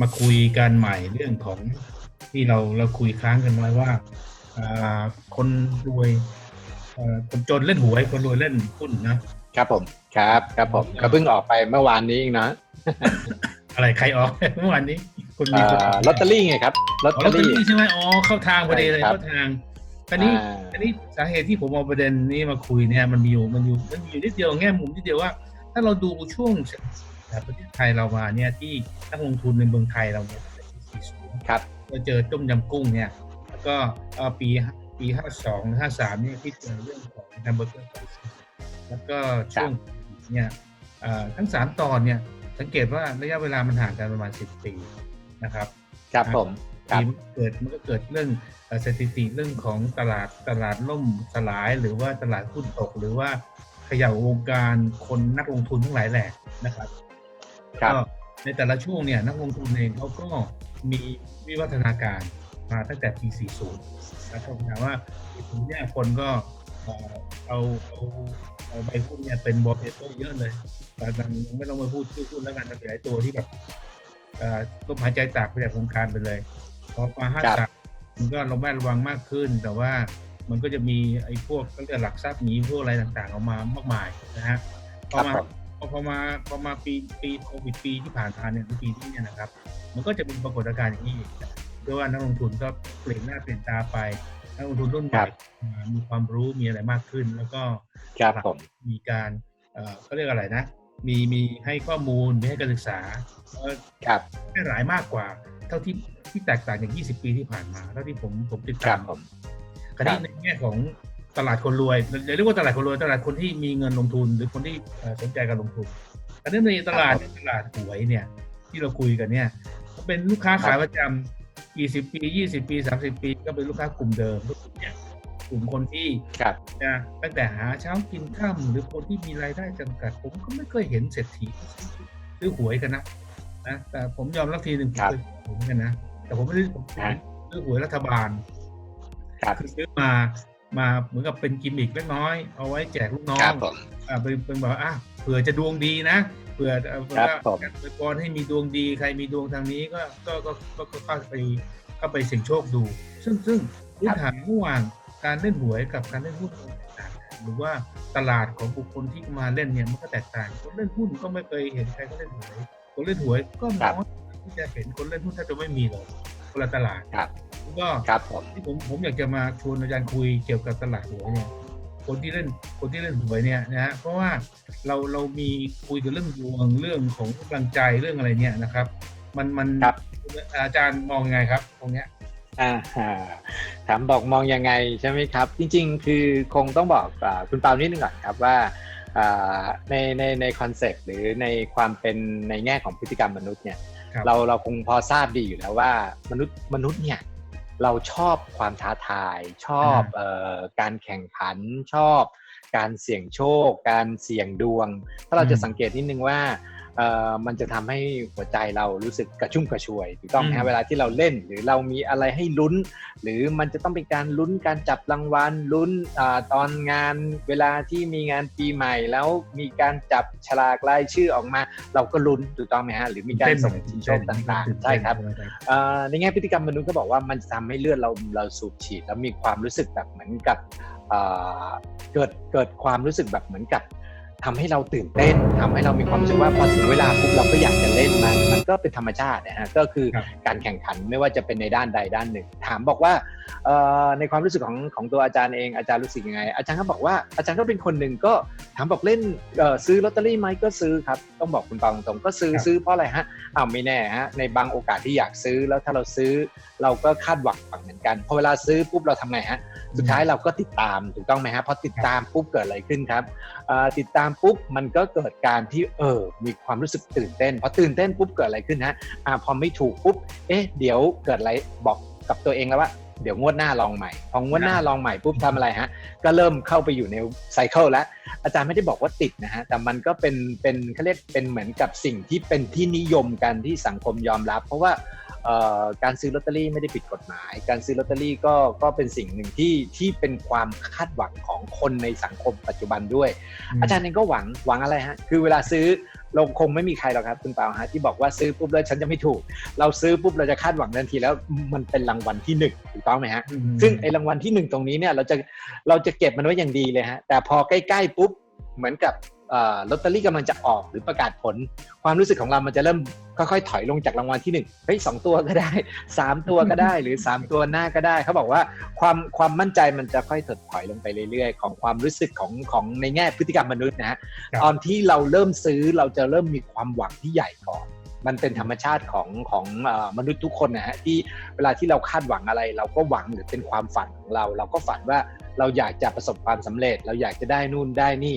มาคุยกันใหม่เรื่องของที่เราเราคุยค้างกันไว้ว่าอ่าคนรวยเอ่อคนจนเล่นหวย คนรวยเล่นหุ้นนะครับผมครับครับผมก็เพิ่งออกไปเมื่อวานนี้เองนะอะไรใครออกเมื่อวานนี้คุณมีเอ่คนอลอตเตอรี่ไงครับลอตอ๋อเตลออตเตอรี่รี่ใช่ไหมอ๋อเข้าทางพอดีเลยใช่ครับเข้าทางตอนนี้อ่าอันนี้สาเหตุที่ผมเอาประเด็นนี้มาคุยเนี่ยมันมีอยู่มันอยู่มันมีอยู่นิดเดียวแง่มุมนิดเดียวว่า ถ้าเราดูช่วง ประเทศไทยเรามาเนี่ยที่นักลงทุนในเมืองไทยเราเนี่ยปี40ครับเราเจอต้มยำกุ้งเนี่ยแล้วก็เอ่อปีปีห้าสองห้าสามเนี่ยที่เจอเรื่องของแฮมเบอร์เกอร์ไก่ฉีกแล้วก็ช่วงเนี่ยเอ่อทั้งสามตอนเนี่ยสังเกตว่าระยะเวลามันห่างกันประมาณสิบปีนะครับครับผมครับทีเกิดมันก็เกิดเรื่องเอ่อสถิติเรื่องของตลาดตลาดล่มสลายหรือว่าตลาดหุ้นตก หรือว่าเขย่าวงการคนนักลงทุนทั้งหลายแหล่นะครับครับ ก็ในแต่ละช่วงเนี่ยนักลงทุนเองเขาก็มีวิวัฒนาการมาตั้งแต่ปี 40แล้วก็ถามว่าปี40เนี่ยคนก็เอ่อเอาเอาเอาใบหุ้นเนี่ยเป็นบอลเปเปอร์เยอะเลยแต่ยังไม่ต้องมาพูดชื่อหุ้นแล้วกันแต่หลายตัวที่แบบเอ่อต้มหายใจตากไปจากวงการไปเลย พอมาห้าครับสามมันก็ระแวดระวังมากขึ้น แต่ว่ามันก็จะมีไอ้พวกตั้งแต่หลักทรัพย์หนีพวกอะไรต่างๆออกมามากมายนะฮะพคอรับมาผม พอพอมาพอมาปีปีโควิดปีที่ผ่านมาเนี่ยหรือปีที่เนี่ยนะครับ มันก็จะเป็นปรากฏการณ์อย่างนี้อีกเรียกว่านักลงทุนก็เปลี่ยนหน้าเปลี่ยนตาไปนักลงทุนรุ่นใหครัม่บอ่ามีความรู้มีอะไรมากขึ้น แล้วก็ครับผมมีการเอ่อเขาเรียกอะไรนะ มีมีให้ข้อมูลมีให้การศึกษาเอ่อครับให้หลายมากกว่า เท่าที่ที่แตกต่างจาก20 ปีที่ผ่านมาเท่าที่ผมผมติดครัตาบมผมคราวนี้ในแง่ของ ตลาดคนรวยอย่าเรียกว่าตลาดคนรวยตลาดคนที่มีเงินลงทุน หรือคนที่เอ่อสนใจการลงทุนอันนี้ในตลาดครับตลาดหวยเนี่ย ที่เราคุยกันเนี่ยก็เป็นลูกค้าขาประจำ20ปี20ปี30ปี ก็เป็นลูกค้ากลุ่มเดิมทุกกลุ่มเนี่ยกลุ่มคนที่ครับนะตั้งแต่หาเช้ากินค่ำหรือคนที่มีรายได้จำกัด ผมก็ไม่เคยเห็นเศรษฐีซื้อหวยกันนะนะแต่ผมยอมรับทีหนึ่งผมครับเคยซื้อหวยเหมือนกันนะแต่ผมไม่ได้ผมฮะซื้อหวยรัฐบาลครับคือซื้อมา มาเหมือนกับเป็นกิมมิคเล็กน้อย เอาไว้แจกลูกน้อครังบผมอ่าเป็นเป็นแบบว่าอะเผื่อจะดวงดีนะเผื่อเอ่อเผื่อครับว่าผมการอวยพรให้มีดวงดีใครมีดวงทางนี้ก็ก็ก็ก็ก็เข้าไปเข้าไปเสี่ยงโชคดู ซึ่งซึ่งพื้นฐานระหว่างการเล่นหวยกับการเล่นหุ้นมันแตกต่างกันหรือว่าตลาดของบุคคลที่มาเล่นเนี่ยมันก็แตกต่างคนเล่นหุ้นก็ไม่เคยเห็นใครก็เล่นหวยคนเล่นหวยก็ครัน้บอยที่จะเห็นคนเล่นหุ้นแทบจะไม่มีเลยคนละตลาดครับแล้ว ก็ครับผมที่ผมผมอยากจะมาชวนอาจารย์คุยเกี่ยวกับตลาดหวยเนี่ยคนที่เล่นคนที่เล่นหวยเนี่ยนะฮะเพราะว่าเราเรามีคุยกันเรื่องดวงเรื่องของกำลังใจเรื่องอะไรเนี่ยนะครับ มันมันครับอาจารย์มองยังไงครับ ตรงเนี้ยอ่าฮะถามบอกมองยังไงใช่ไหมครับ จริง ๆ คือคงต้องบอกอาคุณเปานิดนึงก่อนครับว่าอ่าในในในคอนเซ็ปต์หรือในความเป็นในแง่ของพฤติกรรมมนุษย์เนี่ยครับเราเราคงพอทราบดีอยู่แล้วว่ามนุษย์มนุษย์เนี่ย เราชอบความท้าทาย ชอบเอ่อการแข่งขันชอบ การเสี่ยงโชค การเสี่ยงดวง ถ้าเราจะสังเกตนิดนึงว่าเอ่อ มันจะทำให้หัวใจเรารู้สึกกระชุ่มกระชวยถูกต้องไหมอืฮะมเวลาที่เราเล่นหรือเรามีอะไรให้ลุ้น หรือมันจะต้องเป็นการลุ้นการจับรางวัลลุ้นอาตอนงานเวลาที่มีงานปีใหม่ แล้วมีการจับฉลากรายชื่อออกมา เราก็ลุ้นถูกต้องไหมฮะหรือมีการส่งชิงโชคต่างๆใช่ครับเอ่อในแง่พฤติกรรมมนุษย์ก็บอกว่ามันจะทำให้เลือดเราเราสูบฉีดแล้วมีความรู้สึกแบบเหมือนกับเอ่อเกิดเกิดความรู้สึกแบบเหมือนกับ ทำให้เราตื่นเต้นทำให้เรามีความรู้สึกว่าพอถึงเวลาปุ๊บเราก็อยากจะเล่นมันมันก็เป็นธรรมชาตินะฮะก็คือครับการแข่งขันไม่ว่าจะเป็นในด้านใดด้านหนึ่ง ถามบอกว่าเอ่อในความรู้สึกของของตัวอาจารย์เองอาจารย์รู้สึกยังไง อาจารย์ก็บอกว่าอาจารย์ก็เป็นคนหนึ่งก็ถามบอกเล่นเอ่อซื้อลอตเตอรี่ไหมก็ซื้อครับต้องบอกคุณปาตรงๆก็ซื้อครับซื้อเพราะอะไรฮะอ้าวไม่แน่ฮะในบางโอกาสที่อยากซื้อแล้วถ้าเราซื้อเราก็คาดหวังเหมือนกันพอเวลาซื้อปุ๊บเราทำไงฮะ สุดท้ายเราก็ติดตามถูกต้องไหมฮะพอติดตามปุ๊บเกิดอะไรขึ้นครับเอ่อติดตามปุ๊บมันก็เกิดการที่เออมีความรู้สึกตื่นเต้นพอตื่นเต้นปุ๊บเกิดอะไรขึ้นฮะอ่าพอไม่ถูกปุ๊บเอ๊ะเดี๋ยวเกิดอะไรบอกกับตัวเองแล้วว่าเดี๋ยวงวดหน้าลองใหม่ พองวดหน้าลองใหม่ปุ๊บทำอะไรฮะ ก็เริ่มเข้าไปอยู่ในไซเคิลแล้ว อาจารย์ไม่ได้บอกว่าติดนะฮะ แต่มันก็เป็นเป็นเขาเรียกเป็นเหมือนกับสิ่งที่เป็นที่นิยมกันที่สังคมยอมรับ เพราะว่าเอ่อ การซื้อลอตเตอรี่ไม่ได้ผิดกฎหมาย การซื้อลอตเตอรี่ก็ก็เป็นสิ่งหนึ่งที่ที่เป็นความคาดหวังของคนในสังคมปัจจุบันด้วย อาจารย์เองก็หวังหวังอะไรฮะ คือเวลาซื้อเราคงไม่มีใครหรอกครับคุณเปาฮะที่บอกว่าซื้อปุ๊บแล้วฉันจะไม่ถูก เราซื้อปุ๊บเราจะคาดหวังทันทีแล้วมันเป็นรางวัลที่หนึ่งถูกต้องไหมฮะอืมซึ่งไอ้รางวัลที่หนึ่งตรงนี้เนี่ยเราจะเราจะเก็บมันไว้อย่างดีเลยฮะแต่พอใกล้ๆปุ๊บเหมือนกับเอ่อ ลอตเตอรี่กำลังจะออกหรือประกาศผล ความรู้สึกของเรามันจะเริ่มค่อยๆถอยลงจากรางวัลที่หนึ่งเฮ้ยสองตัวก็ได้สามตัวก็ได้หรือสามตัวหน้าก็ได้ เขาบอกว่าความความมั่นใจมันจะค่อยถดถอยลงไปเรื่อยๆ ของความรู้สึกของของในแง่พฤติกรรมมนุษย์นะฮะครับตอนที่เราเริ่มซื้อเราจะเริ่มมีความหวังที่ใหญ่ก่อนมันเป็นธรรมชาติของของเอ่อมนุษย์ทุกคนนะฮะที่เวลาที่เราคาดหวังอะไร เราก็หวังหรือเป็นความฝันของเรา เราก็ฝันว่า เราอยากจะประสบความสำเร็จ เราอยากจะได้นู่นได้นี่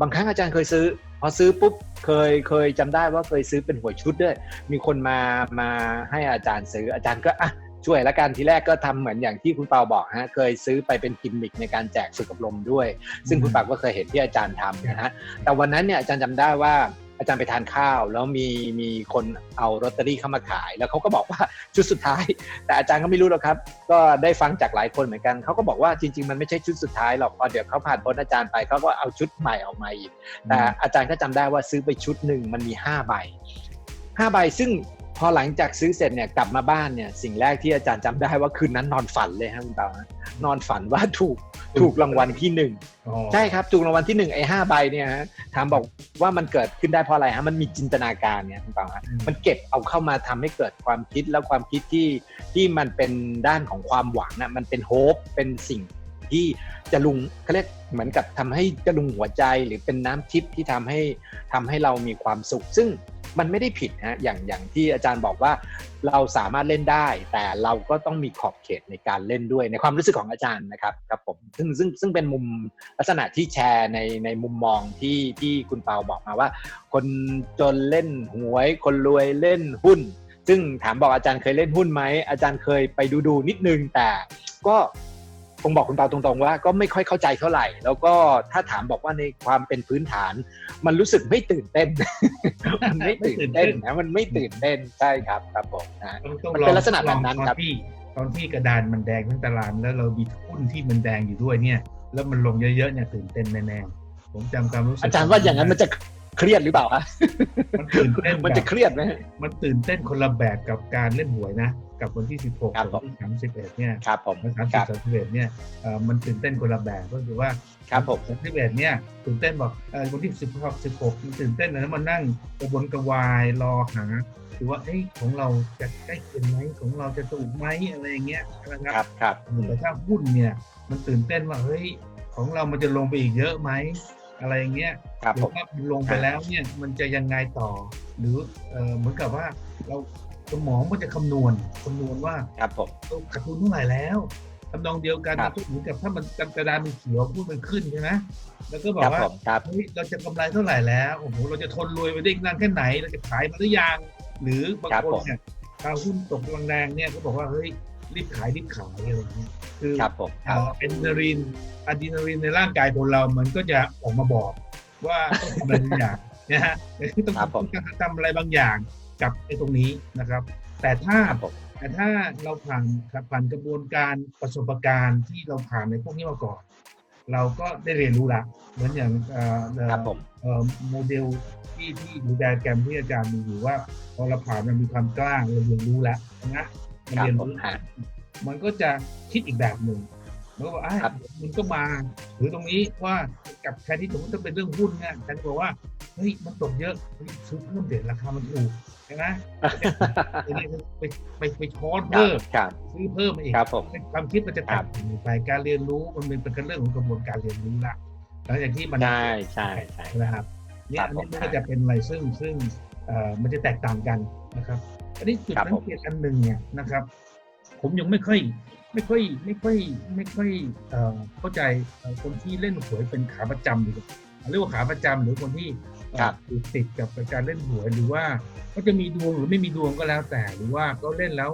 บางครั้งอาจารย์เคยซื้อ พอซื้อปุ๊บเคยเคยจำได้ว่าเคยซื้อเป็นหวยชุดด้วย มีคนมามาให้อาจารย์ซื้ออาจารย์ก็อะช่วยละกันทีแรกก็ทำเหมือนอย่างที่คุณเปาบอกฮะเคยซื้อไปเป็นกิมมิคในการแจกฝึกอบรมด้วย ซึ่งคุณปาก็เคยเห็นที่อาจารย์ทำนะฮะแต่วันนั้นเนี่ยอาจารย์จำได้ว่า อาจารย์ไปทานข้าว แล้วมีมีคนเอาลอตเตอรี่เข้ามาขาย แล้วเขาก็บอกว่าชุดสุดท้าย แต่อาจารย์ก็ไม่รู้หรอกครับ ก็ได้ฟังจากหลายคนเหมือนกันเขาก็บอกว่าจริง ๆ มันไม่ใช่ชุดสุดท้ายหรอกพอเดี๋ยวเขาผ่านพ้นอาจารย์ไปเขาก็เอาชุดใหม่ออกมาอีกแต่อาจารย์ก็จำได้ว่าซื้อไปชุดหนึ่งมันมีห้าใบห้าใบซึ่งพอหลังจากซื้อเสร็จเนี่ยกลับมาบ้านเนี่ยสิ่งแรกที่อาจารย์จำได้ว่าคืนนั้นนอนฝันเลยฮะคุณตาฮะนอนฝันว่าถูก ถูกรางวัลที่หนึ่งอ๋อใช่ครับถูกรางวัลที่หนึ่งไอ้ห้าใบเนี่ยฮะถามบอกว่ามันเกิดขึ้นได้เพราะอะไรฮะมันมีจินตนาการเนี่ยคุณปังฮะอืมมันเก็บเอาเข้ามาทำให้เกิดความคิดแล้วความคิดที่ที่มันเป็นด้านของความหวังนะมันเป็นโฮปเป็นสิ่งที่จะลุงเขาเรียกเหมือนกับทำให้จะลุงหัวใจหรือเป็นน้ำทิพย์ที่ทำให้ทำให้เรามีความสุข ซึ่ง มันไม่ได้ผิดฮะอย่างอย่างที่อาจารย์บอกว่าเราสามารถเล่นได้ แต่เราก็ต้องมีขอบเขตในการเล่นด้วยในความรู้สึกของอาจารย์นะครับครับผมซึ่งซึ่งซึ่งเป็นมุมลักษณะที่แชร์ในในมุมมองที่ที่คุณเปาบอกมาว่า คนจนเล่นหวย คนรวยเล่นหุ้น ซึ่งถามบอกอาจารย์เคยเล่นหุ้นไหมอาจารย์เคยไปดูดูนิดนึงแต่ก็ คงบอกคุณเปาตรงๆว่าก็ไม่ค่อยเข้าใจเท่าไหร่ แล้วก็ถ้าถามบอกว่าในความเป็นพื้นฐาน มันรู้สึกไม่ตื่นเต้น มันไม่ตื่นเต้นนะมันไม่ตื่นเต้นใช่ครับครับผมนะต้องต้องมันเป็นลักษณะแบบนั้นลองครับตอนที่ตอนที่กระดานมันแดงทั้งตารางแล้วเรามีหุ้นที่มันแดงอยู่ด้วยเนี่ย แล้วมันลงเยอะๆเนี่ยตื่นเต้นแน่ๆผมจำความรู้สึกอาจารย์ว่าอย่างนั้นมันจะเครียดหรือเปล่าคะมันตื่นเต้นมันจะแบบเครียดไหมมันตื่นเต้นคนละแบบกับการเล่นหวยนะ กับวันที่ 16ครับกับวันที่ 31 เนี่ยครับผมวันค30รับ31 เนี่ยเอ่อมันตื่นเต้นคนละแบบก็คือว่าครับผม31 เนี่ยตื่นเต้นบอกเออวันที่ 16 16มันตื่นเต้นนะมันนั่งกระวนกระวายรอหาหรือว่าเอ้ยของเราจะใกล้เคียงไหมของเราจะถูกไหมอะไรอย่างเงี้ยนะคครับรับครับแต่ถ้าหุ้นเนี่ยมันตื่นเต้นว่าเฮ้ยของเรามันจะลงไปอีกเยอะไหมอะไรอย่างเงี้ยครับหรืผอมว่ามันลงไปแล้วเนี่ยมันจะยังไงต่อ หรือเออเหมือนกับว่าเราสมองมันจะคำนวณคำนวณว่าครับผมเราขาดทุนเท่าไหร่แล้วทำนองเดียวกันครับเหมือนกับถ้ามันกระดานมันเขียวพูดมันขึ้นใช่ไหมแล้วก็บอครักบว่าผมครับเฮ้ยเราจะกำไรเท่าไหร่แล้วโอ้โหเราจะทนรวยไปได้อีกนานแค่ไหน เราจะขายมาหรือยังหรือบางครับคนผมเนี่ยถ้าหุ้นตกแรงๆเนี่ยก็บอกว่าเฮ้ยรีบขายรีบขายอะไรอย่างเงี้ยคือครับผมคเอ่รับออะดรีนาลีนอะดรีนาลีนในร่างกายคนเรามันก็จะออกมาบอกว่าต้องทำอะไรบางอย่าง นะฮะต้องครับผมต้องทำอะไรบางอย่างกับไอ้ตรงนี้นะครับ แต่ถ้า ครับผม แต่ถ้าเราผ่านผ่านกระบวนการประสบการณ์ที่เราผ่านในพวกนี้มาก่อน เราก็ได้เรียนรู้ละเหมือนอย่างเอ่อเอ่อครับผม เอ่อโมเดลที่ที่หรือไดอะแกรมที่อาจารย์มีอยู่ว่าพอเราผ่านมันมีความกล้าเราเรียนรู้แล้วนะมันครับเรียนผมรู้ฮะ มันก็จะคิดอีกแบบหนึ่งมันก็บอกอะครับ มันก็มา หรือตรงนี้ว่ากับแทนที่สมมติถ้าเป็นเรื่องหุ้นเนี่ยฉันบอกว่า เฮ้ยมันตกเยอะซื้อเพิ่มเด็ดราคามันถูกใช่ไหมไปไปไปไปช้อนเพิ่มซื้อเพิ่มมาอีกครับผมความคิดมันจะแตครักไปการเรียนรู้มันเป็นเป็นเรื่องของกระบวนการเรียนรู้ละหลังจากที่มันใช่ใช่ใช่นะครับเนี่ยครับอันนี้มันก็จะเป็นอะไรซึ่งซึ่งเอ่อมันจะแตกต่างกันนะครับ อันนี้จุดสังเกตอันหนึ่งเนี่ยนะครับ ผมยังไม่ค่อยไม่ค่อยไม่ค่อยไม่ค่อยเอ่อเข้าใจคนที่เล่นหวยเป็นขาประจำดีกว่าเรียกว่าขาประจำหรือคนที่ เอ่อครับติดติดกับการเล่นหวยหรือว่าเขาจะมีดวงหรือไม่มีดวงก็แล้วแต่ หรือว่าเขาเล่นแล้ว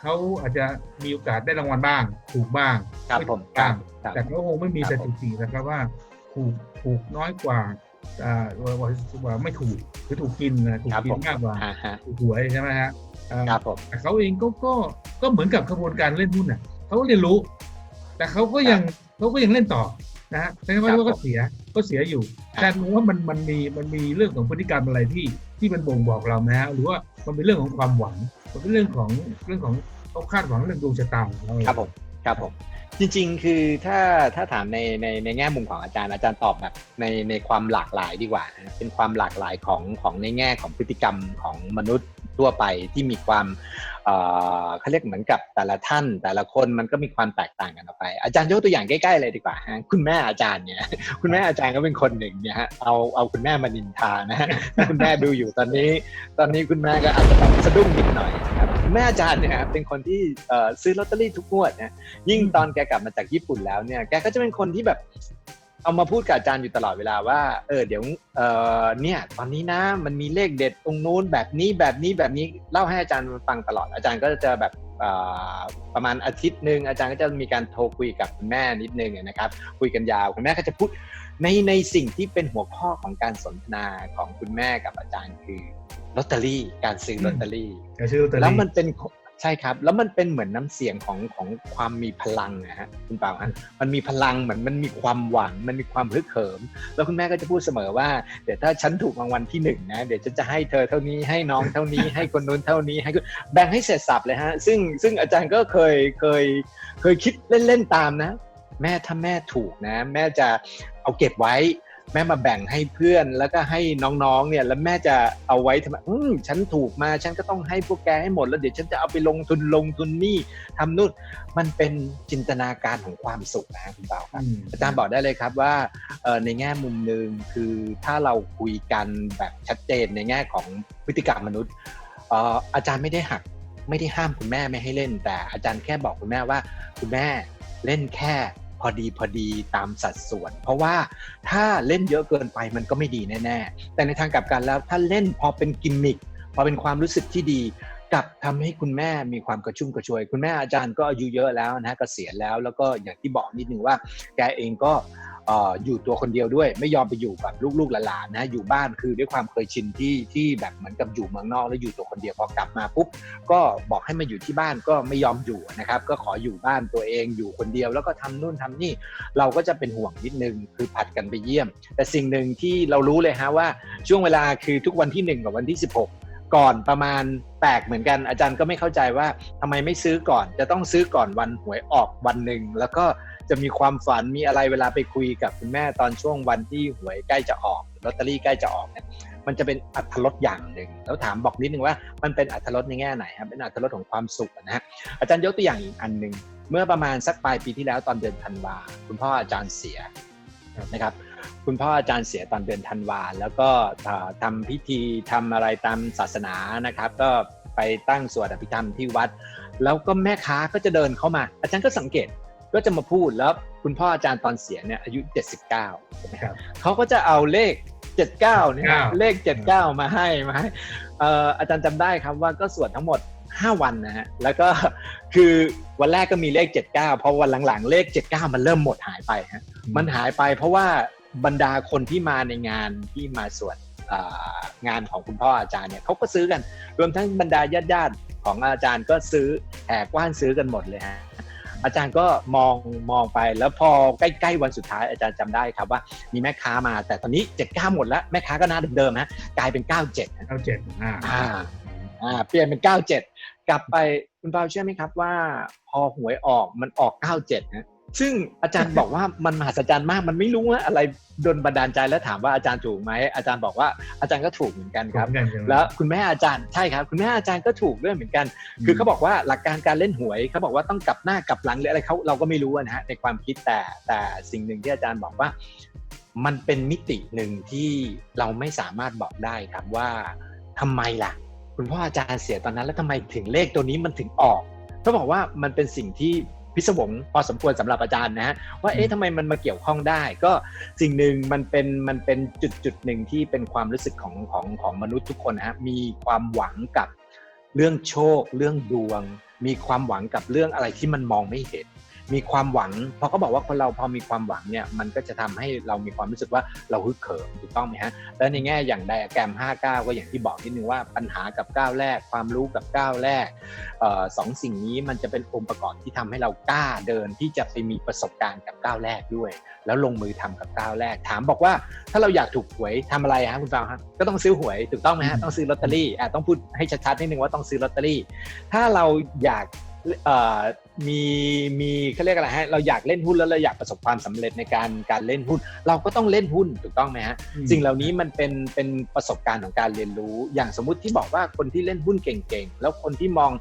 เขาอาจจะมีโอกาสได้รางวัลบ้าง ถูกบ้างครับไม่ผถูมกครับ้างบครับแต่เขาคงไม่มีคสรับผมถิตินะครับว่าถูกถูกน้อยกว่าอ่าว่าว่าว่าไม่ถูกหรือถูกกินนะถูกครับกิผนมมากกว่าอ่าฮะถูกหวยใช่ไหมฮะอ่าครับผมแต่เขาเองก็ก็ก็เหมือนกับกระบวนการเล่นหุ้นน่ะเขาเรียนรู้ แต่เขาก็ยังเขาก็ยังเล่นต่อ นะฮะแสดงว่าครับเขาก็เสียก็เสียอยู่ครับแต่ผมว่ามันมันมีมันมีเรื่องของพฤติกรรมอะไรที่ที่มันบ่งบอกเราไหมฮะหรือว่ามันเป็นเรื่องของความหวัง มันเป็นเรื่องของเรื่องของเขาคาดหวังเรื่องดวงชะตาของเขาครับผมครับผมจริงๆ คือถ้าถ้าถามในในในแง่มุมของอาจารย์อาจารย์ตอบแบบในในความหลากหลายดีกว่านะเป็นความหลากหลายของของในแง่ของพฤติกรรมของมนุษย์ทั่วไปที่มีความ เขาเรียกเหมือนกับแต่ละท่าน แต่ละคนมันก็มีความแตกต่างกันออกไป อาจารย์ยกตัวอย่างใกล้ๆเลยดีกว่าฮะคุณแม่อาจารย์เนี่ย คุณแม่อาจารย์ก็เป็นคนหนึ่งเนี่ยฮะเอาเอาคุณแม่มานินทานะฮะคุณแม่ดูอยู่ตอนนี้ ตอนนี้คุณแม่ก็อาจจะแบบสะดุ้งนิดหน่อยครับคุณแม่อาจารย์เนี่ยครับเป็นคนที่ซื้อลอตเตอรี่ทุกงวดนะยิ่งตอนแกกลับมาจากญี่ปุ่นแล้วเนี่ยแกก็จะเป็นคนที่แบบ เอามาพูดกับอาจารย์อยู่ตลอดเวลาว่า เออเดี๋ยวเออเนี่ย ตอนนี้นะมันมีเลขเด็ดตรงนู้นแบบนี้แบบนี้แบบนี้เล่าให้อาจารย์ฟังตลอด อาจารย์ก็จะแบบเอ่อประมาณอาทิตย์หนึ่งอาจารย์ก็จะมีการโทรคุยกับคุณแม่นิดนึงนะครับ คุยกันยาวคุณแม่ก็จะพูดในในสิ่งที่เป็นหัวข้อของการสนทนาของคุณแม่กับอาจารย์คือลอตเตอรี่การซื้อลอตเตอรี่แต่ชื่อลอตเตอรี่แล้วมันเป็น ใช่ครับ แล้วมันเป็นเหมือนน้ำเสียงของของความมีพลังนะฮะคุณเปาฮะมันมีพลังเหมือนมันมีความหวัง มันมีความฮึกเหิม แล้วคุณแม่ก็จะพูดเสมอว่าเดี๋ยวถ้าฉันถูกรางวัลที่หนึ่งนะเดี๋ยวฉันจะให้เธอเท่านี้ให้น้องเท่านี้ให้คนนู้นเท่านี้ให้คแบ่งให้เสร็จสับเลยฮะ ซึ่งซึ่งอาจารย์ก็เคยเคยเคยคิดเล่นๆตามนะ แม่ถ้าแม่ถูกนะ แม่จะเอาเก็บไว้ แม่มาแบ่งให้เพื่อนแล้วก็ให้น้องๆเนี่ยแล้วแม่จะเอาไว้ทำไมอืมฉันถูกมาฉันก็ต้องให้พวกแกให้หมด แล้วเดี๋ยวฉันจะเอาไปลงทุนลงทุนนี่ทำนู่นมันเป็นจินตนาการของความสุขนะคุณเบาครับอืมอาจารย์บอกได้เลยครับว่าเอ่อในแง่มุมหนึ่งคือถ้าเราคุยกันแบบชัดเจนในแง่ของพฤติกรรมมนุษย์เอ่ออาจารย์ไม่ได้หักไม่ได้ห้ามคุณแม่ไม่ให้เล่น แต่อาจารย์แค่บอกคุณแม่ว่า คุณแม่เล่นแค่ พอดีพอดีตามสัดส่วน เพราะว่าถ้าเล่นเยอะเกินไปมันก็ไม่ดีแน่ๆ แต่ในทางกลับกันแล้วถ้าเล่นพอเป็นกิมมิคพอเป็นความรู้สึกที่ดีกลับทำให้คุณแม่มีความกระชุ่มกระชวย คุณแม่อาจารย์ก็อายุเยอะแล้วนะฮะเกษียณแล้ว แล้วก็อย่างที่บอกนิดนึงว่าแกเองก็ อยู่ตัวคนเดียวด้วย ไม่ยอมไปอยู่กับลูกๆหลานๆนะอยู่บ้านคือด้วยความเคยชินที่ที่แบบเหมือนกับอยู่เมืองนอกแล้วอยู่ตัวคนเดียวพอกลับมาปุ๊บก็บอกให้มาอยู่ที่บ้านก็ไม่ยอมอยู่นะครับ ก็ขออยู่บ้านตัวเองอยู่คนเดียว แล้วก็ทำนู่นทำนี่เราก็จะเป็นห่วงนิดนึงคือผัดกันไปเยี่ยม แต่สิ่งหนึ่งที่เรารู้เลยฮะว่าช่วงเวลาคือทุกวันที่ 1 กับวันที่ 16ก่อนประมาณแปลกเหมือนกันอาจารย์ก็ไม่เข้าใจว่าทำไมไม่ซื้อก่อนจะต้องซื้อก่อนวันหวยออกวันหนึ่งแล้วก็ จะมีความฝันมีอะไรเวลาไปคุยกับคุณแม่ตอนช่วงวันที่หวยใกล้จะออกลอตเตอรี่ใกล้จะออกเนี่ยมันจะเป็นอัตรสอย่างหนึ่งแล้วถามบอกนิดนึงว่ามันเป็นอัตรสในแง่ไหนครับเป็นอัตรสของความสุขนะฮะอาจารย์ยกตัวอย่างอีกอันหนึ่งเมื่อประมาณสักปลายปีที่แล้วตอนเดือนธันวาคุณพ่ออาจารย์เสียนะครับคุณพ่ออาจารย์เสียตอนเดือนธันวาแล้วก็เอ่อทำพิธีทำอะไรตามศาสนานะครับ ก็ไปตั้งสวดอภิธรรมที่วัด แล้วก็แม่ค้าก็จะเดินเข้ามา อาจารย์ก็สังเกต ก็จะมาพูดแล้วคุณพ่ออาจารย์ตอนเสียเนี่ยอายุ 79ใช่ไหมครับเขาก็จะเอาเลข 79เนี่ย79เลข 79 มาให้มาให้เอ่ออาจารย์จำได้ครับว่าก็สวดทั้งหมด 5 วันนะฮะแล้วก็คือวันแรกก็มีเลข 79พอวันหลังๆ เลข 79 มันเริ่มหมดหายไปฮะมันหายไปเพราะว่าบรรดาคนที่มาในงานที่มาสวดอ่างานของคุณพ่ออาจารย์เนี่ยเขาก็ซื้อกัน รวมทั้งบรรดาญาติญาติๆของอาจารย์ก็ซื้อแห่กว้านซื้อกันหมดเลยฮะ อาจารย์ก็มองมองไปแล้วพอใกล้ๆวันสุดท้ายอาจารย์จำได้ครับว่ามีแม่ค้ามาแต่ตอนนี้79หมดแล้วแม่ค้าก็หน้าเดิมๆฮะกลายเป็น97ฮะเก้าเจ็ดอ่าอ่าอ่าเปลี่ยนเป็น97กลับไปคุณเปาเชื่อไหมครับว่า พอหวยออกมันออก97นะ ซึ่งอาจารย์บอกว่ามันมหัศจรรย์มาก มันไม่รู้ว่าอะไรดนบันดาลใจแล้วถามว่าอาจารย์ถูกไหมอาจารย์บอกว่าอาจารย์ก็ถูกเหมือนกันครับเหมือนกันใช่ไหมแล้วคุณแม่อาจารย์ใช่ครับ คุณแม่อาจารย์ก็ถูกด้วยเหมือนกัน คือเขาบอกว่าหลักการการเล่นหวยเขาบอกว่าต้องกลับหน้ากลับหลังหรืออะไรเขาเราก็ไม่รู้นะฮะในความคิดแต่แต่สิ่งหนึ่งที่อาจารย์บอกว่า มันเป็นมิติหนึ่งที่เราไม่สามารถบอกได้ครับว่าทำไมล่ะ คุณพ่ออาจารย์เสียตอนนั้น แล้วทำไมถึงเลขตัวนี้มันถึงออกเขาบอกว่ามันเป็นสิ่งที่ พิศวงพอสมควรสำหรับอาจารย์นะฮะว่าเอ๊ะทำไมมันมาเกี่ยวข้องได้ ก็สิ่งหนึ่งมันเป็นมันเป็นจุดจุดหนึ่งที่เป็นความรู้สึกของของของมนุษย์ทุกคนนะฮะมีความหวังกับเรื่องโชค เรื่องดวง มีความหวังกับเรื่องอะไรที่มันมองไม่เห็น มีความหวังพอเขาบอกว่าคนเราพอมีความหวังเนี่ยมันก็จะทำให้เรามีความรู้สึกว่าเราฮึกเหิมถูกต้องไหมฮะแล้วในแง่อย่างไดอะแกรม5ก้าก็อย่างที่บอกนิดนึงว่าปัญหากับก้าวแรก ความรู้กับก้าวแรกออสองสิ่งนี้มันจะเป็นองค์ประกอบที่ทำให้เรากล้าเดินที่จะไปมีประสบการณ์กับก้าวแรกด้วย แล้วลงมือทำกับก้าวแรก ถามบอกว่าถ้าเราอยากถูกหวยทำอะไรฮะคุณฟังฮะก็ต้องซื้อหวยถูกต้องไหมฮะต้องซื้อลอตเตอรี่อะต้องพูดให้ชัดๆนิดนึงว่าต้องซื้อลอตเตอรี่ ถ้าเราอยาก มีมีเขาเรียกอะไรฮะเราอยากเล่นหุ้นแล้วเราอยากประสบความสำเร็จในการการเล่นหุ้น เราก็ต้องเล่นหุ้นถูกต้องไหมฮะสิ่งเหล่านี้มันเป็นเป็นประสบการณ์ของการเรียนรู้ อย่างสมมุติที่บอกว่าคนที่เล่นหุ้นเก่งๆแล้วคนที่มอง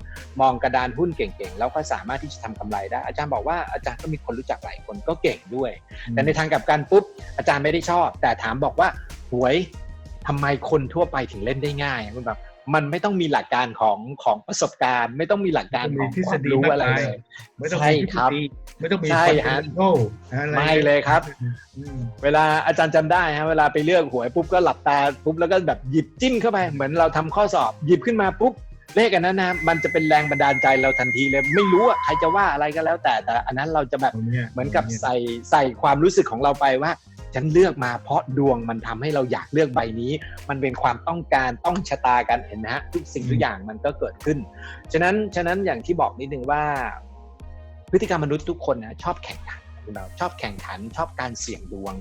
มองกระดานหุ้นเก่งๆแล้วก็สามารถที่จะทำกำไรได้ อาจารย์บอกว่าอาจารย์ก็มีคนรู้จักหลายคนก็เก่งด้วย แต่ในทางกลับกันปุ๊บอาจารย์ไม่ได้ชอบ แต่ถามบอกว่าหวยทำไมคนทั่วไปถึงเล่นได้ง่ายคุณแบบ มันไม่ต้องมีหลักการของของประสบการณ์ ไม่ต้องมีหลักการไม่ขต้อองงมีทฤษความฎีรู้มากอะไรมายเลยไม่ต้องใช่มีครับทฤษฎีไม่ต้องมีใช่ฟันฮะโอะไรไม่เลยครับอืมเวลาอาจารย์จำได้ฮะเวลาไปเลือกหวยปุ๊บก็หลับตาปุ๊บแล้วก็แบบหยิบจิ้มเข้าไปเหมือนเราทำข้อสอบ หยิบขึ้นมาปุ๊บเลขอันนั้นนะมันจะเป็นแรงบันดาลใจเราทันทีเลย ไม่รู้อะใครจะว่าอะไรก็แล้วแต่แต่ อันนั้นเราจะแบบตรงเนี้ยเหมือนกับตรงยใส่ใส่ความรู้สึกของเราไปว่า ฉันเลือกมาเพราะดวงมันทำให้เราอยากเลือกใบนี้ มันเป็นความต้องการต้องชะตากันเห็นไหมฮะทุกสิ่งทุกอย่างมันก็เกิดขึ้น ฉะนั้นฉะนั้นอย่างที่บอกนิดนึงว่า พฤติกรรมมนุษย์ทุกคนนะชอบแข่งขันคุณเราชอบแข่งขันชอบการเสี่ยงดวง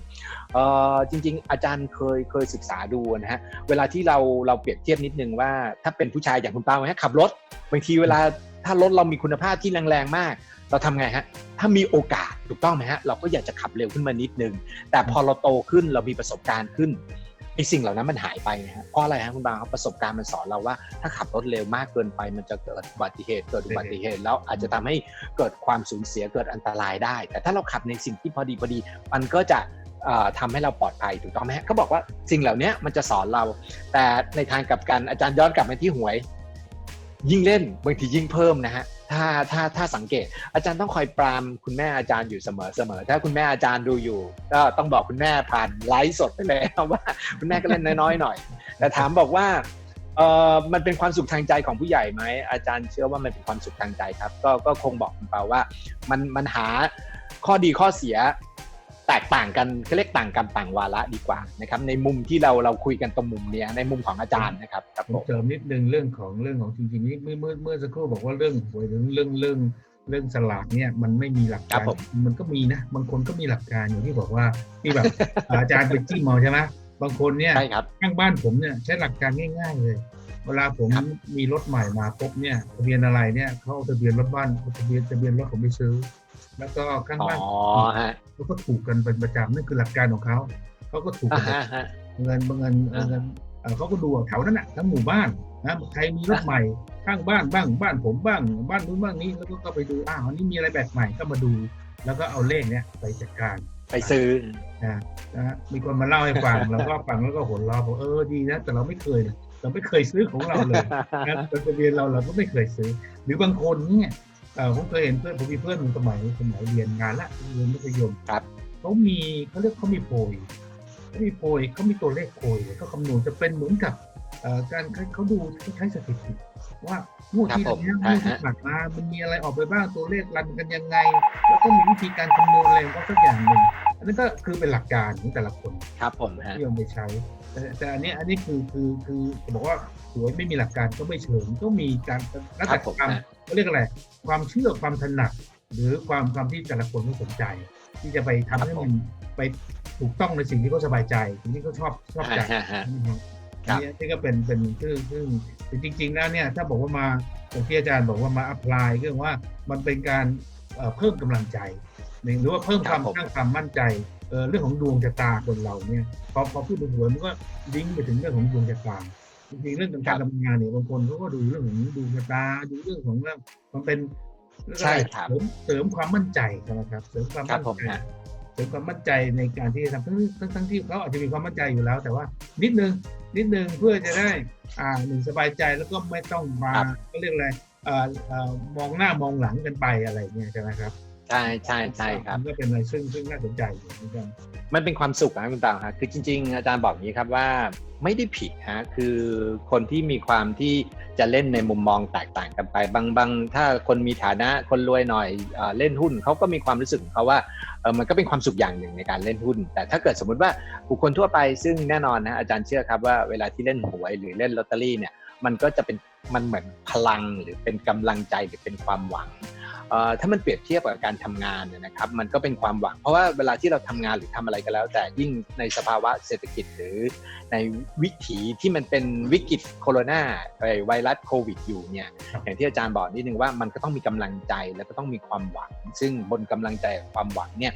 เอ่อจริง ๆ อาจารย์เคยเคยศึกษาดูนะฮะเวลาที่เราเราเปรียบเทียบนิดนึงว่า ถ้าเป็นผู้ชายอย่างคุณป้าฮะขับรถบางทีเวลาถ้ารถเรามีคุณภาพที่แรงๆมาก เราทำไงฮะ ถ้ามีโอกาสถูกต้องไหมฮะ เราก็อยากจะขับเร็วขึ้นมานิดนึง แต่พอเราโตขึ้นเรามีประสบการณ์ขึ้นไอ้สิ่งเหล่านั้นมันหายไปนะฮะเพราะอะไรฮะคุณบางครับประสบการณ์มันสอนเราว่า ถ้าขับรถเร็วมากเกินไปมันจะเกิดอุบัติเหตุเกิดอุบัติเหตุ แล้วอาจจะทำให้เกิดความสูญเสียเกิดอันตรายได้ แต่ถ้าเราขับในสิ่งที่พอดีพอดี มันก็จะเอ่อทำให้เราปลอดภัยถูกต้องไหมฮะเขาบอกว่าสิ่งเหล่านี้มันจะสอนเรา แต่ในทางกลับกันอาจารย์ย้อนกลับมาที่หวย ยิ่งเล่นบางทียิ่งเพิ่มนะฮะถ้าถ้าถ้าสังเกต อาจารย์ต้องคอยปรามคุณแม่อาจารย์อยู่เสมอเสมอถ้าคุณแม่อาจารย์ดูอยู่ ก็ต้องบอกคุณแม่ผ่านไลฟ์สดไปเลยว่าคุณแม่ก็เล่นน้อยๆหน่อย แต่ถามบอกว่าเออมันเป็นความสุขทางใจของผู้ใหญ่ไหมอาจารย์เชื่อว่ามันเป็นความสุขทางใจครับ ก็ก็คงบอกคุณเปาว่า มันมันหาข้อดีข้อเสีย แตกต่างกันเขาเรียกต่างกรรมต่างวาระดีกว่านะครับในมุมที่เราเราคุยกันตรงมุมเนี้ยในมุมของอาจารย์นะครับครับผมผมเสริมนิดนึงเรื่องของเรื่องของจริงๆนี่เมื่อเมื่อเมื่อสักครู่บอกว่าเรื่องหวยหรือเรื่องเรื่องเรื่องสลากเนี่ยมันไม่มีหลักครักาบรผมมันก็มีนะบางคนก็มีหลักการอย่างที่บอกว่าที่แบบอาจารย์ไปจิ้มเอาใช่ไหมบางคนเนี่ยใช่ครับข้างบ้านผมเนี่ยใช้หลักการง่าย ๆ เลย เวลาผมครับมีรถใหม่มาปุ๊บเนี่ยทะเบียนอะไรเนี่ยเขาเอาทะเบียนรถบ้านเอาทะเบียนทะเบียนรถผมไปซื้อ แล้วก็ข้างอ๋อบ้านฮะเขาก็ถูกกันเป็นประจำนั่นคือหลักการของเขาเขาก็ถูกอ่ากันฮะฮะ เงินบางเงินอ่าเงินเอ่อเขาก็ดูแถวนั้นน่ะทั้งหมู่บ้านนะใครมีรถใหม่ข้างบ้านบ้างบ้านผมบ้างบ้านนู้นบ้างนี้แล้วก็ก็ไปดูอ้าวอันนี้มีอะไรแปลกใหม่ก็มาดู แล้วก็เอาเลขเนี้ยไปจัดการ ไปซื้อ นะฮะมีคนมาเล่าให้ฟัง เราก็ฟังแล้วก็หัวเราะบอกเออดีนะ แต่เราไม่เคยนะเราไม่เคยซื้อของเราเลยนะทะเบียนเราเราก็ไม่เคยซื้อ หรือบางคนเนี่ย เออผมเคยเห็นเพื่อนผมมีเพื่อนสมัยสมัยเรียนงานละเรียนมัธยมครับเขามีเขาเรียกเขามีโพยเขามีโพยเขามีตัวเลขโพยเขาคำนวณจะเป็นเหมือนกับเอ่อการเขาเขาดูเขาใช้สถิติว่างวดที่ครับผมแล้วงอ่าวดที่ฮะผ่านมามันมีอะไรออกไปบ้างตัวเลขรันกันยังไง แล้วก็มีวิธีการคำนวณอะไรของเขาสักอย่างหนึ่งอันนั้นก็คือเป็นหลักการของแต่ละคนครับผมฮะที่เอาไปใช้ แต่แต่อันนี้อันนี้คือคือคือจะบอกว่าหวยไม่มีหลักการก็ไม่เชิงก็มีการแล้วครัแต่บผมความฮะเขาเรียกอะไรความเชื่อความถนัดหรือความความที่แต่ละคนเขาสนใจ ที่จะไปทำให้มันไปถูกต้องในสิ่งที่เขาสบายใจสิ่งที่เขาชอบชอบใจฮะฮะนะครับครับอันนี้นี่ก็เป็นเป็นซึ่งซึ่งซึ่งจริง ๆ แล้วเนี่ยถ้าบอกว่ามาอย่างที่อาจารย์บอกว่ามาอัพพลายก็คือว่ามันเป็นการเอ่อเพิ่มกำลังใจหรือว่าเพิ่มความสร้างความมั่นใจ เอ่อเรื่องของดวงชะตาคนเราเนี่ยพอพอพูดถึงหวยมันก็ลิงก์ไปถึงเรื่องของดวงชะตาจริงๆเรื่องของการทำงานเนี่ยบางคนเขาก็ดูเรื่องของดวงชะตาดูเรื่องของเรื่องมันเป็นใช่ครับเสริมเสริมความมั่นใจใช่ไหมครับเสริมความครับมั่นผมใจฮะเสริมความมั่นใจในการที่จะทำทั้งทั้งทั้งที่เขาอาจจะมีความมั่นใจอยู่แล้ว แต่ว่า นิดนึงนิดนึงเพื่อจะได้ อ่าหนึ่งสบายใจแล้วก็ไม่ต้องมาครับก็เรียกอะไรเอ่อเอ่อมองหน้ามองหลังกันไปอะไรเงี้ยใช่ไหมครับ ใช่ใช่ใช่ครับมันก็เป็นอะไรซึ่งซึ่งน่าสนใจอยู่เหมือนกันมันเป็นความสุขนะคุณตาครับคือจริง ๆ อาจารย์บอกอย่างนี้ครับว่าไม่ได้ผิดฮะคือคนที่มีความที่จะเล่นในมุมมองแตกต่างกันไปบางบางถ้าคนมีฐานะคนรวยหน่อยเออเล่นหุ้นเขาก็มีความรู้สึกของเขาว่าเออมันก็เป็นความสุขอย่างหนึ่งในการเล่นหุ้น แต่ถ้าเกิดสมมุติว่าบุคคลทั่วไปซึ่งแน่นอนนะอาจารย์เชื่อครับว่าเวลาที่เล่นหวยหรือเล่นลอตเตอรี่เนี่ยมันก็จะเป็นมันเหมือนพลังหรือเป็นกำลังใจหรือเป็นความหวังเอ่อ ถ้ามันเปรียบเทียบกับการทำงานเนี่ยนะครับ มันก็เป็นความหวัง เพราะว่าเวลาที่เราทำงานหรือทำอะไรก็แล้ว แต่ยิ่งในสภาวะเศรษฐกิจหรือในวิถีที่มันเป็นวิกฤตโคโรนาไวรัสโควิดอยู่เนี่ยครับอย่างที่อาจารย์บอกนิดนึงว่ามันก็ต้องมีกำลังใจแล้วก็ต้องมีความหวัง ซึ่งบนกำลังใจกับความหวังเนี่ย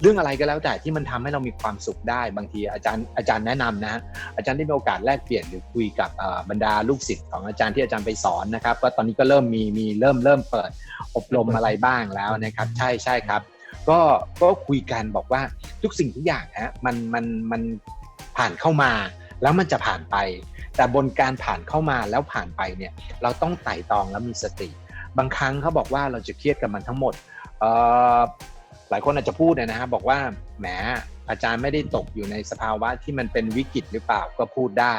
เรื่องอะไรก็แล้วแต่ที่มันทำให้เรามีความสุขได้บางทีอาจารย์อาจารย์แนะนำนะอาจารย์ได้มีโอกาสแลกเปลี่ยนหรือคุยกับเอ่อบรรดาลูกศิษย์ของอาจารย์ที่อาจารย์ไปสอนนะครับก็ตอนนี้ก็เริ่มมีมีเริ่มเริ่มเปิดอบรมอะไรบ้างแล้วนะครับ ใช่ใช่ครับ ก็ก็คุยกันบอกว่าทุกสิ่งทุกอย่างฮะมันมันมันผ่านเข้ามา แล้วมันจะผ่านไป แต่บนการผ่านเข้ามาแล้วผ่านไปเนี่ยเราต้องไต่ตองแล้วมีสติ บางครั้งเขาบอกว่าเราจะเครียดกับมันทั้งหมดเอ่อ หลายคนอาจจะพูดนะฮะบอกว่าแหมอาจารย์ไม่ได้ตกอยู่ในสภาวะที่มันเป็นวิกฤตหรือเปล่าก็พูดได้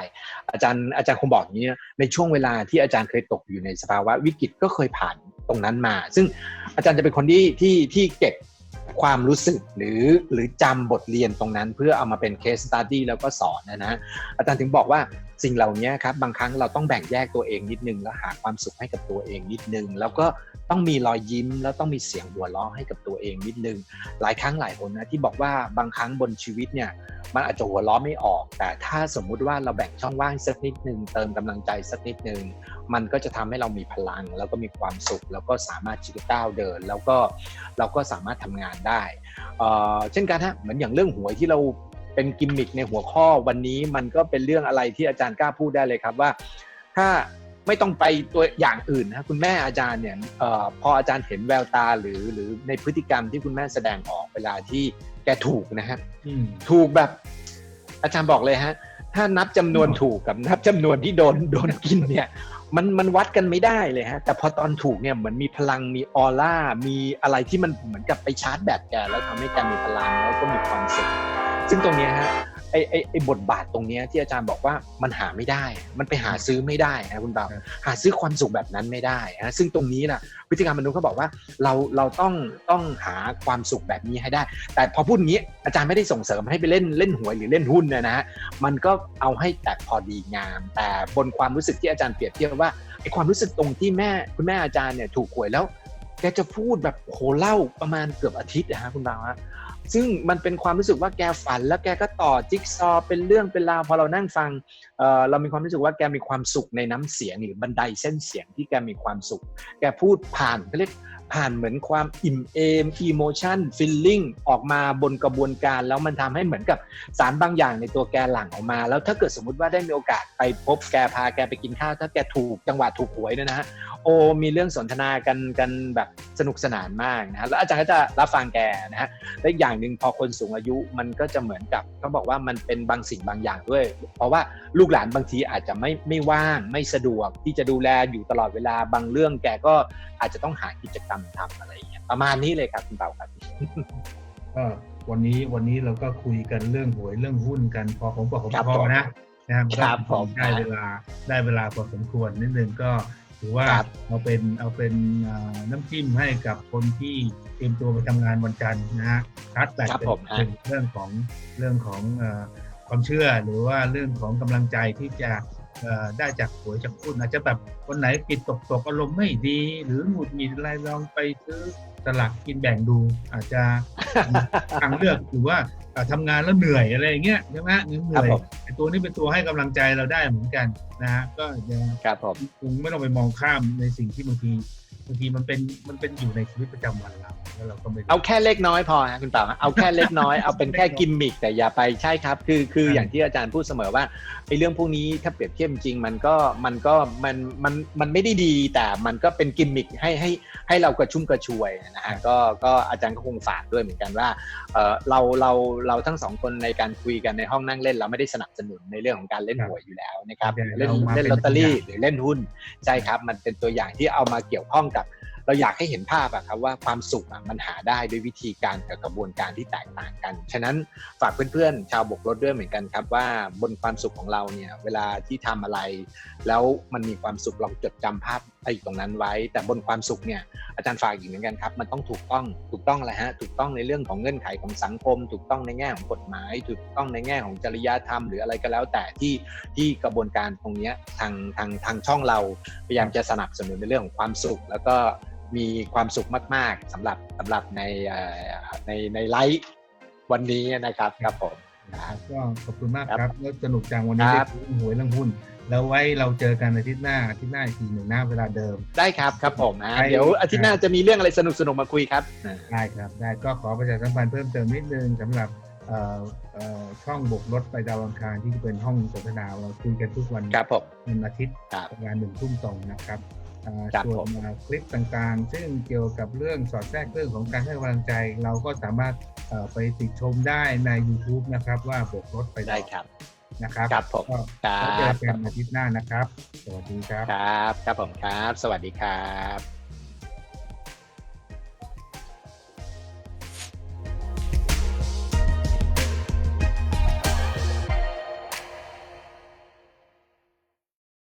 อาจารย์อาจารย์คงบอกอย่างนี้ในช่วงเวลาที่อาจารย์เคยตกอยู่ในสภาวะวิกฤตก็เคยผ่านตรงนั้นมา ซึ่งอาจารย์จะเป็นคนที่ที่ที่เก็บ ความรู้สึกหรือหรือจำบทเรียนตรงนั้น เพื่อเอามาเป็น case study แล้วก็สอนนะนะอาจารย์ถึงบอกว่าสิ่งเหล่านี้ครับบางครั้งเราต้องแบ่งแยกตัวเองนิดนึงแล้วหาความสุขให้กับตัวเองนิดนึง แล้วก็ต้องมีรอยยิ้มแล้วต้องมีเสียงหัวเราะให้กับตัวเองนิดนึง หลายครั้งหลายคนนะที่บอกว่าบางครั้งบนชีวิตเนี่ยมันอาจจะหัวเราะไม่ออก แต่ถ้าสมมุติว่าเราแบ่งช่องว่างสักนิดนึงเติมกำลังใจสักนิดนึงมันก็จะทำให้เรามีพลัง แล้วก็มีความสุข แล้วก็สามารถชีวิตก้าวเดิน แล้วก็เราก็สามารถทำงานได้ เช่นกันฮะเหมือนอย่างเรื่องหวยที่เราเป็นกิมมิคในหัวข้อวันนี้มันก็เป็นเรื่องอะไรที่อาจารย์กล้าพูดได้เลยครับว่า ถ้าไม่ต้องไปตัวอย่างอื่นนะคุณแม่อาจารย์เนี่ยออพออาจารย์เห็นแววตาหรือหรือในพฤติกรรมที่คุณแม่แสดงออกเวลาที่แกถูกนะฮะถูกแบบอาจารย์บอกเลยฮะ ถ้านับจำนวนถูกกับนับจำนวนที่โดนโดนกินเนี่ย มันมันวัดกันไม่ได้เลยฮะแต่พอตอนถูกเนี่ยเหมือนมีพลังมีออร่ามีอะไรที่มันเหมือนกับไปชาร์จแบตแกแล้วทำให้แกมีพลังแล้วก็มีความสุขซึ่งตรงนี้ฮะ ไอไอไอบทบาทตรงเนี้ยที่อาจารย์บอกว่ามันหาไม่ได้ มันไปหาซื้อไม่ได้นะคุณบ่าวครับหาซื้อความสุขแบบนั้นไม่ได้ฮะซึ่งตรงนี้นะพฤติกรรมมนุษย์เขาบอกว่าเราเราต้องต้องหาความสุขแบบนี้ให้ได้ แต่พอพูดอย่างนี้อาจารย์ไม่ได้ส่งเสริมให้ไปเล่นเล่นหวยหรือเล่นหุ้นนะนะฮะมันก็เอาให้แต่พอดีงาม แต่บนความรู้สึกที่อาจารย์เปรียบเทียบว่าไอ้ความรู้สึกตรงที่แม่คุณแม่อาจารย์เนี่ยถูกหวยแล้วแกจะพูดแบบโหเล่าประมาณเกือบอาทิตย์นะฮะคุณบาวฮะ ซึ่งมันเป็นความรู้สึกว่าแกฝันแล้วแกก็ต่อจิ๊กซอเป็นเรื่องเป็นราวพอเรานั่งฟังเอ่อเรามีความรู้สึกว่าแกมีความสุขในน้ำเสียงหรือบันไดเส้นเสียงที่แกมีความสุข แกพูดผ่านเขาเรียกผ่านเหมือนความอิ่มเอมอีโมชันฟิลลิ่งออกมาบนกระบวนการ แล้วมันทำให้เหมือนกับสารบางอย่างในตัวแกหลั่งออกมา แล้วถ้าเกิดสมมุติว่าได้มีโอกาสไปพบแกพาแกไปกินข้าว ถ้าแกถูกจังหวะถูกหวยเนี่ยนะฮะโอมีเรื่องสนทนากันกันแบบสนุกสนานมากนะฮะแล้วอาจารย์ก็จะรับฟังแกนะฮะและอีกอย่างหนึ่งพอคนสูงอายุมันก็จะเหมือนกับเขาบอกว่ามันเป็นบางสิ่งบางอย่างด้วย เพราะว่าลูกหลานบางทีอาจจะไม่ไม่ว่างไม่สะดวกที่จะดูแลอยู่ตลอดเวลาบางเรื่องแกก็อาจจะต้องหากิจกรรมทำอะไรอย่างเงี้ยประมาณนี้เลยครับคุณเปาครับก็วันนี้วันนี้เราก็คุยกันเรื่องหวยเรื่องหุ้นกันพอผมบอกผมครับพอผมนะนะครับครับผมได้เวลาได้เวลาพอสมควรนิดนึงก็ถือว่าครับเอาเป็นเอาเป็นอ่าน้ำจิ้มให้กับคนที่เตรียมตัวไปทำงานวันจันทร์นะฮะคัดแบตครับเป็นผมฮะเป็นเรื่องของเรื่องของเอ่อ ความเชื่อหรือว่าเรื่องของกำลังใจที่จะเอ่อได้จากหวยจากหุ้นอาจจะแบบคนไหนปิดตกตกอารมณ์ไม่ดี หรือหงุดหงิดอะไรลองไปซื้อสลักกินแบ่งดู อาจจะทางเลือกหรือว่าเอ่อทำงานแล้วเหนื่อยอะไรอย่างเงี้ยใช่ไหมเหนื่ครับอยผมไอ้ตัวนี้เป็นตัวให้กำลังใจเราได้เหมือนกันนะฮะก็ยังครับผมคงไม่ต้องไปมองข้ามในสิ่งที่บางที บางทีมันเป็นมันเป็นอยู่ในชีวิตประจำวันเราแล้วเราก็ไม่รู้เอาแค่เล็กน้อยพอฮะคุณเปาฮะเอาแค่เล็กน้อย เอาเป็นแค่กิมมิคแต่อย่าไปใช่ครับ คือคือครับอย่างที่อาจารย์พูดเสมอว่าไอ้เรื่องพวกนี้ถ้าเปรียบเทียบจริงๆมันก็มันก็มันมันมันไม่ได้ดีแต่มันก็เป็นกิมมิคให้ให้ให้เรากระชุ่มกระชวยนะฮะก็ก็อาจารย์ก็คงฝากด้วยเหมือนกันว่าเออเราเราเราทั้งสองคนในการคุยกันในห้องนั่งเล่น เราไม่ได้สนับสนุนในเรื่องของการเล่นหวยอยู่แล้วนะครับครับเล่นเรามาเล่นเป็นลอตเตอรี่ตัวอย่างหรือเล่นหุ้นใช่ครับ มันเป็นตัวอย่างที่เอามาเกี่ยวข้องกับเราอยากให้เห็นภาพอะครับว่าความสุขมันหาได้ด้วยวิธีการกับกระบวนการที่แตกต่างกัน ฉะนั้นฝากเพื่อนๆ ชาวบกรถด้วยเหมือนกันครับว่าบนความสุขของเราเนี่ยเวลาที่ทำอะไร แล้วมันมีความสุขลองจดจำภาพ ไอ้ตรงนั้นไว้ แต่บนความสุขเนี่ยอาจารย์ฝากอีกเหมือนกันครับ มันต้องถูกต้องถูกต้องอะไรฮะถูกต้องในเรื่องของเงื่อนไขของสังคม ถูกต้องในแง่ของกฎหมาย ถูกต้องในแง่ของจริยธรรมหรืออะไรก็แล้วแต่ที่ที่กระบวนการตรงนี้ทางทางทางช่องเราพยายามจะสนับสนุนในเรื่องของความสุข แล้วก็มีความสุขมาก ๆสำหรับสำหรับในในในไลฟ์วันนี้นะครับครับผม ครับก็ขอบคุณมากครับครับแล้วสนุกจังวันนี้คได้รับคุยเรื่องหวยเรื่องหุ้น แล้วไว้เราเจอกันอาทิตย์หน้าอาทิตย์หน้าอีกทีหนึ่งหน้าเวลาเดิม ได้ครับครับผมนะไปเดี๋ยวอาทิตย์หน้าจะมีเรื่องอะไรสนุกสนุกๆมาคุยครับได้ครับได้ก็ขอประชาสัมพันธ์เพิ่มเติมนิดนึงสำหรับเอ่อเอ่อช่องบกรถไปดาวอังคารที่จะเป็นห้องสนทนาเราคุยกันทุกวันครับผมวันอาทิตย์ครับประมาณหนึ่งทุ่มตรงนะครับอ่า ครับส่วผนมอ่าคลิปต่างๆ ซึ่งเกี่ยวกับเรื่องสอดแทรกเรื่องของการให้กำลังใจ เราก็สามารถเอ่อไปติดชมได้ใน YouTube นะครับ ว่าบกรถไปได้ครับนะครับครับผมก็ครัแล้วเจอบกันครับอาทิตย์หน้านะครับ สวัสดีครับ ครับ ครับผมครับ สวัสดีครับ